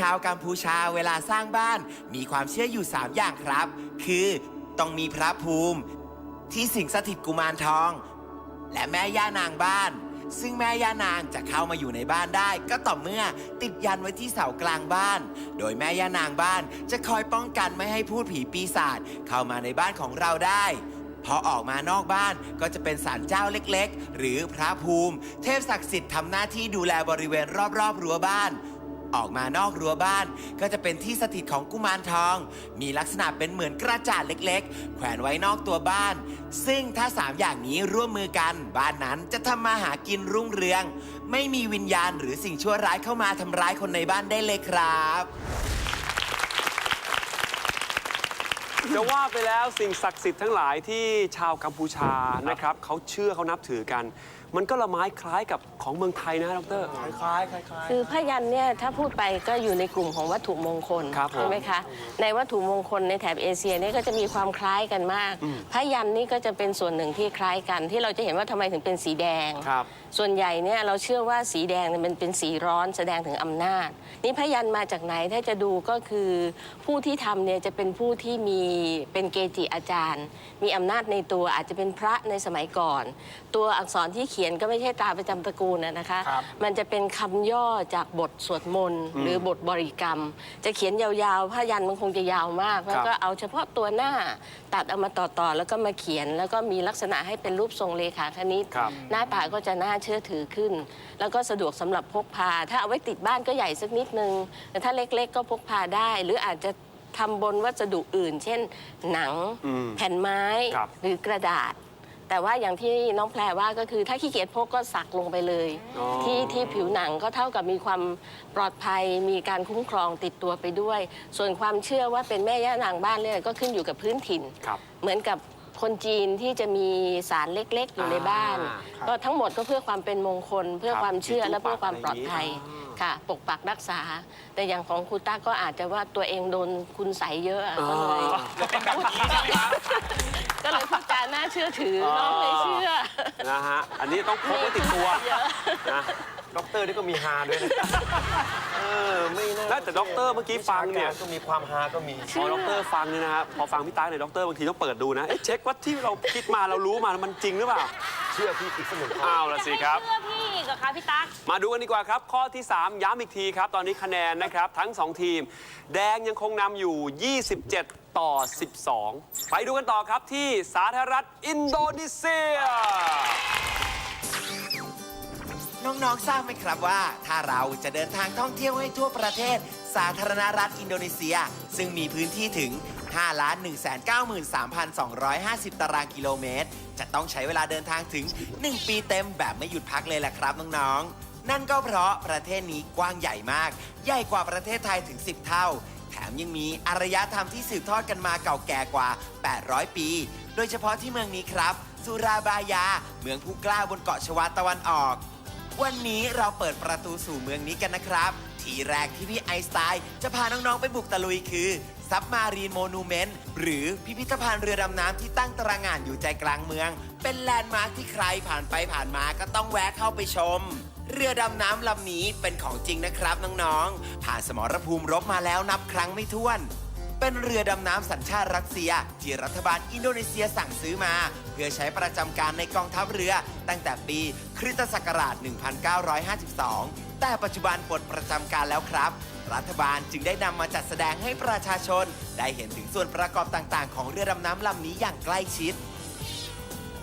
ชาวกัมพูชาเวลาสร้างบ้าน มีความเชื่ออยู่ 3 อย่างครับ คือต้องมีพระภูมิ ที่สิงสถิตกุมารทอง และแม่ย่านางบ้าน ซึ่งแม่ย่านางจะเข้ามาอยู่ในบ้านได้ ก็ต่อเมื่อติดยันไว้ที่เสากลางบ้าน โดยแม่ย่านางบ้านจะคอยป้องกันไม่ให้พูดผีปีศาจเข้ามาในบ้านของเราได้พอออกมานอกบ้านก็จะเป็นศาลเจ้าเล็ก ๆ หรือพระภูมิ เทพศักดิ์สิทธิ์ทำหน้าที่ดูแลบริเวณรอบๆรั้วบ้าน ออกมานอกรั้วบ้าน ก็จะเป็นที่สถิตของกุมารทอง มีลักษณะเป็นเหมือนกระจาดเล็ก ๆ แขวนไว้นอกตัวบ้าน ซึ่งถ้าสามอย่างนี้ร่วมมือกันบ้านนั้นจะทำมาหากินรุ่งเรือง ไม่มีวิญญาณหรือสิ่งชั่วร้ายเข้ามาทำร้ายคนในบ้านได้เลยครับ จะว่าไปแล้วสิ่งศักดิ์สิทธิ์ทั้งหลายที่ชาวกัมพูชานะครับเขาเชื่อเขานับถือกัน มันก็ละไม้คล้ายกับของเมืองไทยนะฮะดร คล้ายๆคล้าย คือพยันเนี่ยถ้าพูดไปก็อยู่ในกลุ่มของวัตถุมงคลครับผม ใช่ไหมคะ ในวัตถุมงคลในแถบเอเชียเนี่ยก็จะมีความคล้ายกันมากพยันนี่ก็จะเป็นส่วนหนึ่งที่คล้ายกัน ที่เราจะเห็นว่าทำไมถึงเป็นสีแดง ครับ ส่วนใหญ่เนี่ยเราเชื่อว่าสีแดงเนี่ยมันเป็นสีร้อนแสดงถึงอำนาจ นี่พยันมาจากไหนถ้าจะดูก็คือผู้ที่ทำเนี่ยจะเป็นผู้ที่มีเป็นเกจิอาจารย์ มีอำนาจในตัวอาจจะเป็นพระในสมัยก่อน ตัวอักษรที่เขียนก็ไม่ใช่ตราประจำตระกูลนะนะคะมันจะเป็นคำย่อจากบทสวดมนต์หรือบทบริกรรม จะเขียนยาวๆพยันมันคงจะยาวมาก แล้วก็เอาเฉพาะตัวหน้าตัดเอามาต่อๆแล้วก็มาเขียน แล้วก็มีลักษณะให้เป็นรูปทรงเลขาคณิต ครับ หน้าตาก็จะน่าเชื่อถือขึ้น แล้วก็สะดวกสำหรับพกพา ถ้าเอาไว้ติดบ้านก็ใหญ่สักนิดนึง แต่ถ้าเล็กๆ ก็พกพาได้ หรืออาจจะทำบนวัสดุอื่น เช่น หนังอืมแผ่นไม้ครับหรือกระดาษ แต่ว่าอย่างที่น้องแพรว่าก็คือถ้าขี้เกียจพกก็สักลงไปเลยอ๋อที่ที่ผิวหนังก็เท่ากับมีความปลอดภัย มีการคุ้มครองติดตัวไปด้วย ส่วนความเชื่อว่าเป็นแม่ย่านางบ้านเนี่ยก็ขึ้นอยู่กับพื้นถิ่นครับเหมือนกับ คนจีนที่จะมีสารเล็กๆอยู่ในบ้าน อ่าครับก็ทั้งหมดก็เพื่อความเป็นมงคล เพื่อครับความเชื่อมีตู้และเพื่อความปลอดภัยปักอะไรอย่างนี้ค่ะ ปกปักรักษา แต่อย่างของครูต้าก็อาจจะว่าตัวเองโดนคุณใสยเยอะอะก็เลยก็เลยพูดจาน่าเชื่อถือน้องเลยเชื่อนะฮะ อันนี้ต้องพกไว้ติดตัวเยอะ นะๆ ด็อกเตอร์นี่ก็มีฮาด้วยนะเออไม่น่าแล้วแต่ด็อกเตอร์เมื่อกี้ฟังเนี่ย วิชาการก็มีความฮาก็มี พอด็อกเตอร์ฟังเนี่ยนะครับพอฟังพี่ตาเนี่ยด็อกเตอร์บางทีต้องเปิดดูนะเอ๊ะเช็คว่าที่เราคิดมาเรารู้มามันจริงหรือเปล่าเชื่อพี่อีกสักหนึ่งข้อ อ้าวละสิครับเชื่อพี่อีกับคะพี่ตั๊ก มาดูกันดีกว่าครับ ข้อที่ 3 ย้ำอีกทีครับ ตอนนี้คะแนนนะครับ ทั้ง 2 ทีม แดงยังคงนำอยู่ 27 ต่อ 12 ไปดูกันต่อครับที่สาธารณรัฐอินโดนีเซีย น้องๆ ทราบไหมครับว่า ถ้าเราจะเดินทางท่องเที่ยวให้ทั่วประเทศ สาธารณรัฐอินโดนีเซีย ซึ่งมีพื้นที่ถึง 5 193,250 ตารางกิโลเมตร จะต้องใช้เวลาเดินทางถึง 1 ปีเต็มแบบไม่หยุดพักเลยแหละครับน้องๆ นั่นก็เพราะประเทศนี้กว้างใหญ่มาก ใหญ่กว่าประเทศไทยถึง 10 เท่า แถมยังมีอารยธรรมที่สืบทอดกันมาเก่าแก่กว่า 800 ปี โดยเฉพาะที่เมืองนี้ครับสุราบายา เมืองผู้กล้าบนเกาะชวาตะวันออก วันนี้เราเปิดประตูสู่เมืองนี้กันนะครับ ทีแรกที่พี่ไอสไตล์จะพาน้อง ๆ ไปบุกตะลุยคือซับมารีนโมนูเมนต์หรือพิพิธภัณฑ์เรือดำน้ำที่ตั้งตระหง่านอยู่ใจกลางเมือง เป็นแลนด์มาร์คที่ใครผ่านไปผ่านมาก็ต้องแวะเข้าไปชม เรือดำน้ำลำนี้เป็นของจริงนะครับน้องๆผ่านสมรภูมิรบมาแล้วนับครั้งไม่ถ้วน เป็นเรือดำน้ำสัญชาติรัสเซีย ที่รัฐบาลอินโดนีเซียสั่งซื้อมา เพื่อใช้ประจำการในกองทัพเรือ ตั้งแต่ปีคริสตศักราช 1952 แต่ปัจจุบันปลดประจำการแล้วครับ รัฐบาลจึงได้นำมาจัดแสดงให้ประชาชน ได้เห็นถึงส่วนประกอบต่างๆ ของเรือดำน้ำลำนี้อย่างใกล้ชิด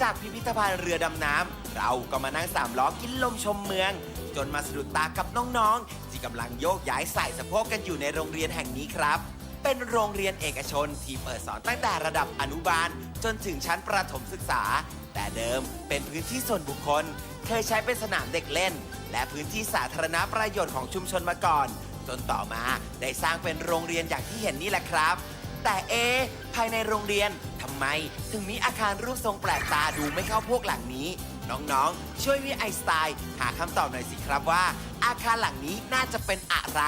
จากพิพิธภัณฑ์เรือดำน้ำเราก็มานั่งสามล้อกินลมชมเมือง จนมาสะดุดตากับน้องๆ ที่กำลังโยกย้ายใส่สะโพกกันอยู่ในโรงเรียนแห่งนี้ครับ เป็นโรงเรียนเอกชนที่เปิดสอนตั้งแต่ระดับอนุบาล จนถึงชั้นประถมศึกษา แต่เดิมเป็นพื้นที่ส่วนบุคคล เคยใช้เป็นสนามเด็กเล่น และพื้นที่สาธารณประโยชน์ของชุมชนมาก่อน จนต่อมาได้สร้างเป็นโรงเรียนอย่างที่เห็นนี่แหละครับ แต่เอ ภายในโรงเรียนทำไม ถึงมีอาคารรูปทรงแปลกตาดูไม่เข้าพวกหลังนี้ น้องๆ ช่วยวิไอสไตล์ หาคำตอบหน่อยสิครับว่า อาคารหลังนี้น่าจะเป็นอะไร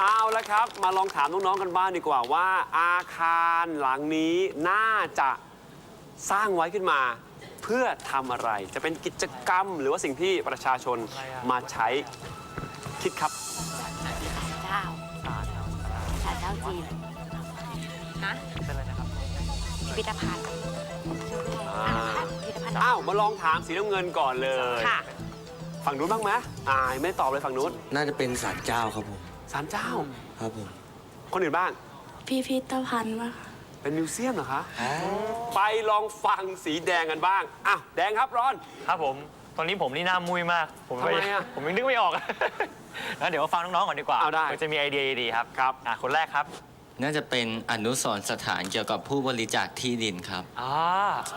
เอาละครับ มาลองถามน้องๆกันบ้างดีกว่าว่า อาคารหลังนี้น่าจะสร้างไว้ขึ้นมา เพื่อทำอะไรจะเป็นกิจกรรม หรือว่าสิ่งที่ประชาชนมาใช้คิดครับ เจ้าชาเจ้าจีนฮะเป็นอะไรนะครับพิพิธภัณฑ์อ่า พิพิธภัณฑ์อ้าวมาลองถามสีน้ำเงินก่อนเลย ค่ะ ฝั่งนู้นบ้างไหมอ่ายังไม่ตอบเลยฝั่งนู้น น่าจะเป็นศาลเจ้าครับผม ศาลเจ้า ครับผม คนอื่นบ้าง พิพิธภัณฑ์ว่าเป็นมิวเซียมเหรอคะ ไปลองฟังสีแดงกันบ้างอ้าวแดงครับร้อน ครับผม ตอนนี้ผมนี่หน้ามุ้ยมาก ผมทำไมอะผมยังนึกไม่ออกงั้นเดี๋ยวมาฟังน้องๆก่อนดีกว่าเอาได้ผื่จะมีไอเดียดีๆครับครับอะคนแรกครับน่าจะเป็นอนุสรณ์สถานเกี่ยวกับผู้บริจาคที่ดินครับ อ่า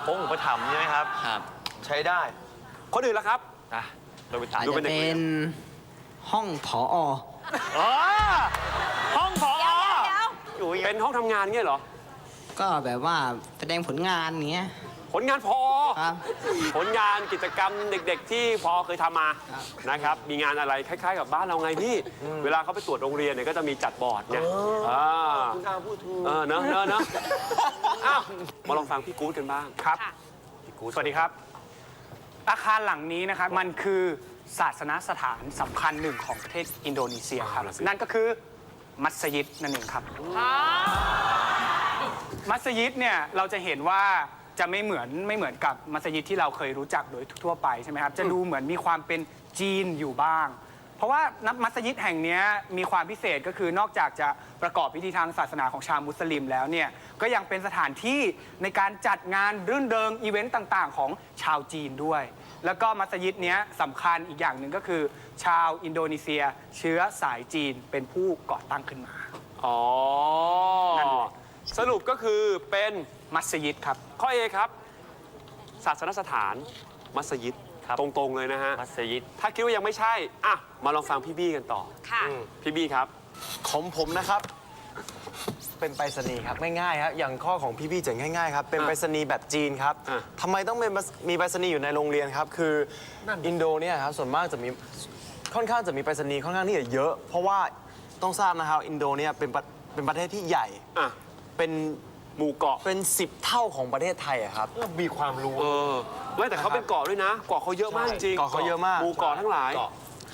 โค้งอุปถัมภ์ใช่ไหมครับครับ ใช้ได้ คนอื่นละครับ อะโดบิตะอาจดูจะเป็นเด็กเป็นห้องผออ๋ อห้องผอเป็นห้องทำงานเงี้ยเหรอ ก็แบบว่าแสดงผลงานอย่างเงี้ย ผลงานพอ ครับ ผลงานกิจกรรมเด็กๆ ที่พอเคยทำมาครับ นะครับ มีงานอะไรคล้าย ๆ กับบ้านเราไงพี่ เวลาเขาไปตรวจโรงเรียนเนี่ยก็จะมีจัดบอร์ดเนี่ยคุณอาพูดถูกเออเนอะเนอะเนอะอ้าวมาลองฟังพี่กู๊ดกันบ้างครับสวัสดีครับ อาคารหลังนี้นะครับ มันคือ ศาสนสถานสำคัญหนึ่งของประเทศอินโดนีเซียครับอ่าสินั่นก็คือมัสยิดนั่นเองครับ มัสยิดเนี่ยเราจะเห็นว่าจะไม่เหมือนไม่เหมือนกับมัสยิดที่เราเคยรู้จักโดยทั่วไปใช่ไหมครับ จะดูเหมือนมีความเป็นจีนอยู่บ้าง เพราะว่านับมัสยิดแห่งเนี้ยมีความพิเศษก็คือนอกจากจะประกอบพิธีทางศาสนาของชาวมุสลิมแล้วเนี่ยก็ยังเป็นสถานที่ในการจัดงานรื่นเริงอีเวนต์ต่าง ๆ ของชาวจีนด้วย แล้วก็มัสยิดเนี้ยสำคัญอีกอย่างหนึ่งก็คือ ชาวอินโดนีเซีย เชื้อสายจีนเป็นผู้ก่อตั้งขึ้นมา อ๋อ นั่นเลยสรุปก็คือเป็นมัสยิดครับ ข้อเอครับ ศาสนสถานมัสยิดครับ ตรงๆเลยนะฮะ มัสยิดถ้าคิดว่ายังไม่ใช่ อะ มาลองฟังพี่บี้กันต่อ ค่ะ พี่บี้ครับ ของผมนะครับ เป็นไปรษณีย์ครับง่ายๆครับอย่างข้อของพี่พี่ๆจะง่ายๆครับเป็นอะไปรษณีย์แบบจีนครับอะ ทำไมต้องเป็นมีไปรษณีย์อยู่ในโรงเรียนครับ คืออินโดเนี่ยครับส่วนมากจะมีค่อนข้างจะมีไปรษณีย์ค่อนข้างที่จะเยอะ เพราะว่าต้องทราบนะครับอินโดเนี่ยเป็นประเป็นประเทศที่ใหญ่อะเป็นหมู่เกาะเป็น 10 เท่าของประเทศไทยอะครับ มีความรู้ เออไม่แต่เขาเป็นเกาะด้วยนะ เกาะเขาเยอะมากจริงเกาะเขาเยอะมาก หมู่เกาะทั้งหลายเกาะ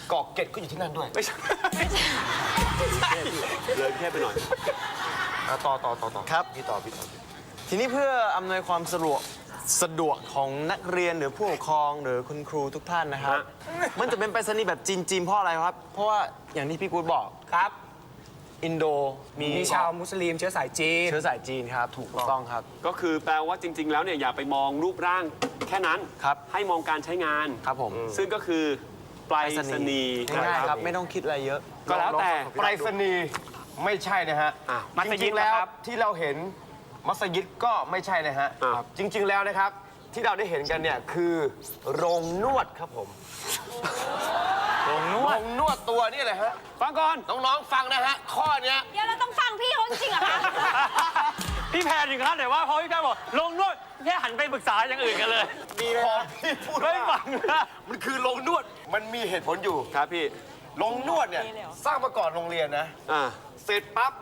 เกาะเกร็ดก็อยู่ที่นั่นด้วยไม่ใช่เลยแค่ไปหน่อยต่อต่อต่อต่อครับ พี่ต่อพี่ต่อทีนี้เพื่ออำนวยความสะดวกสะดวกของนักเรียนหรือผู้ปกครองหรือคุณครูทุกท่านนะครับฮะมันจะเป็นไปรษณีย์แบบจีนๆเพราะอะไรครับ เพราะว่าอย่างที่พี่กู๊ดบอกครับอินโดมีมีชาวมุสลิมเชื้อสายจีน เชื้อสายจีนครับถูกต้องครับ ก็คือแปลว่าจริง ๆ แล้วเนี่ยอย่าไปมองรูปร่างแค่นั้น ครับ ให้มองการใช้งาน ครับผม ซึ่งก็คือ ปลายสนีย์ง่ายๆครับไม่ต้องคิดอะไรเยอะ ก็แล้วแต่ ไปรษณีย์ไม่ใช่นะฮะอ้าวมัสจยิริดงๆแล้วนะครับที่เราเห็นมัสยิดก็ไม่ใช่นะฮะอ้าวจริง ๆแล้วนะครับ ที่เราได้เห็นกันเนี่ยคือโรงนวดครับผมโรงนโรวดงนวดตัวนี่เลยฮะฟังก่อน น้องๆฟังนะฮะข้อเนี้ย เดี๋ยวเราต้องฟังพี่เขาจริงๆเหรอคะ พี่แพนถึงขั้นไหนว่าพอพี่แพนบอกลงนวดแค่หันไปปรึกษาอย่างอื่นกันเลยมีพอพี่พูดไม่ว่าฟังนะมันคือโรงนวดมันมีเหตุผลอยู่ ครับพี่โรงนวดเนี่ยสร้างมาก่อนโรงเรียนนะ อ่า เสร็จปั๊บ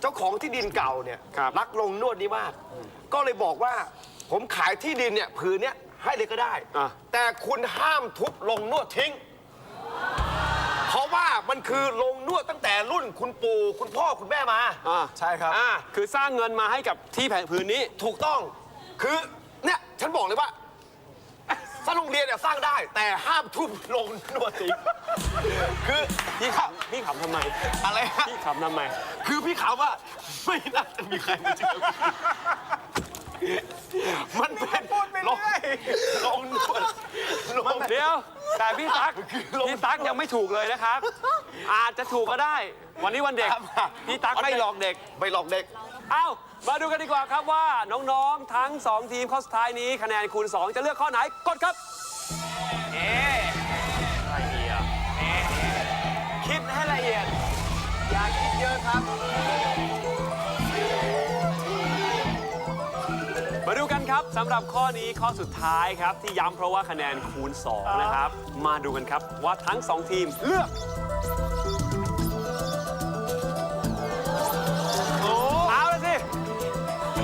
เจ้าของที่ดินเก่าเนี่ยครับ รักลงนวดนี้มาก ก็เลยบอกว่าผมขายที่ดินเนี่ยผืนเนี้ยให้เลยก็ได้ อะ แต่คุณห้ามทุบลงนวดทิ้งเพ ราะว่ามันคือลงนวดตั้งแต่รุ่นคุณปู่คุณพ่อคุณแม่มา อ่าใช่ครับ อ่า คือสร้างเงินมาให้กับที่แผ่นผืนนี้ ถูกต้อง คือเนี่ยฉันบอกเลยว่าสร้างโรงเรียนเนี่ยสร้างได้ แต่ห้ามทุบลงนวดทิ้งคือพี่ขำพี่ขำทำไม อะไรฮะพี่ขำทำไม คือพี่ขำว่า ไม่น่าจะมีใครมาเจอมันเป็นลงลงนวดลง เดี๋ยว แต่พี่ตั๊กพี่ตั๊กยังไม่ถูกเลยนะครับ อาจจะถูกก็ได้ วันนี้วันเด็ก พี่ตั๊กไม่หลอกเด็ก ไม่หลอกเด็ก เอ้า มาดูกันดีกว่าครับว่าน้องๆ ทั้ง 2 ทีมข้อสุดท้ายนี้คะแนนคูณ 2 จะเลือกข้อไหน กดครับคิดให้ละเอียด อย่าคิดเยอะครับ ครับสำหรับข้อนี้ข้อสุดท้ายครับ ที่ย้ำเพราะว่าคะแนนคูณ 2 นะครับ มาดูกันครับว่าทั้ง 2 ทีมเลือกเอาละสิ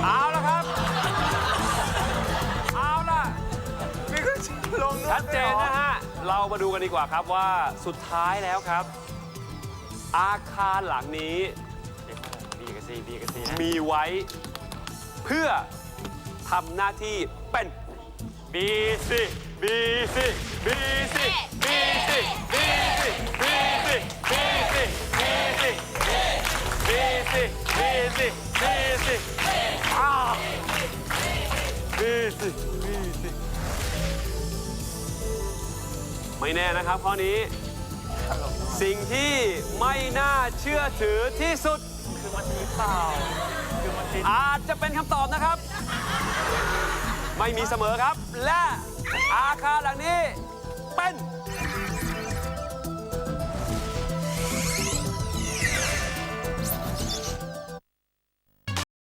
เอาละครับ เอาละมาดูกันดีกว่าครับว่าสุดท้ายแล้วครับ อาคารหลังนี้บีกับซีบีกับซีนะมีไว้เพื่อ ทำหน้าที่เป็น บีซีบีซีบีซีบีซีบีซีบีซีบีซีบีซีบีซีบีซีบีซีอ้าบีซีบีซีไม่แน่นะครับข้อนี้ สิ่งที่ไม่น่าเชื่อถือที่สุด คือมันมีเปล่า คือมันติดอาจจะเป็นคำตอบนะครับ ไม่มีเสมอครับ และอาคารหลังนี้เป็น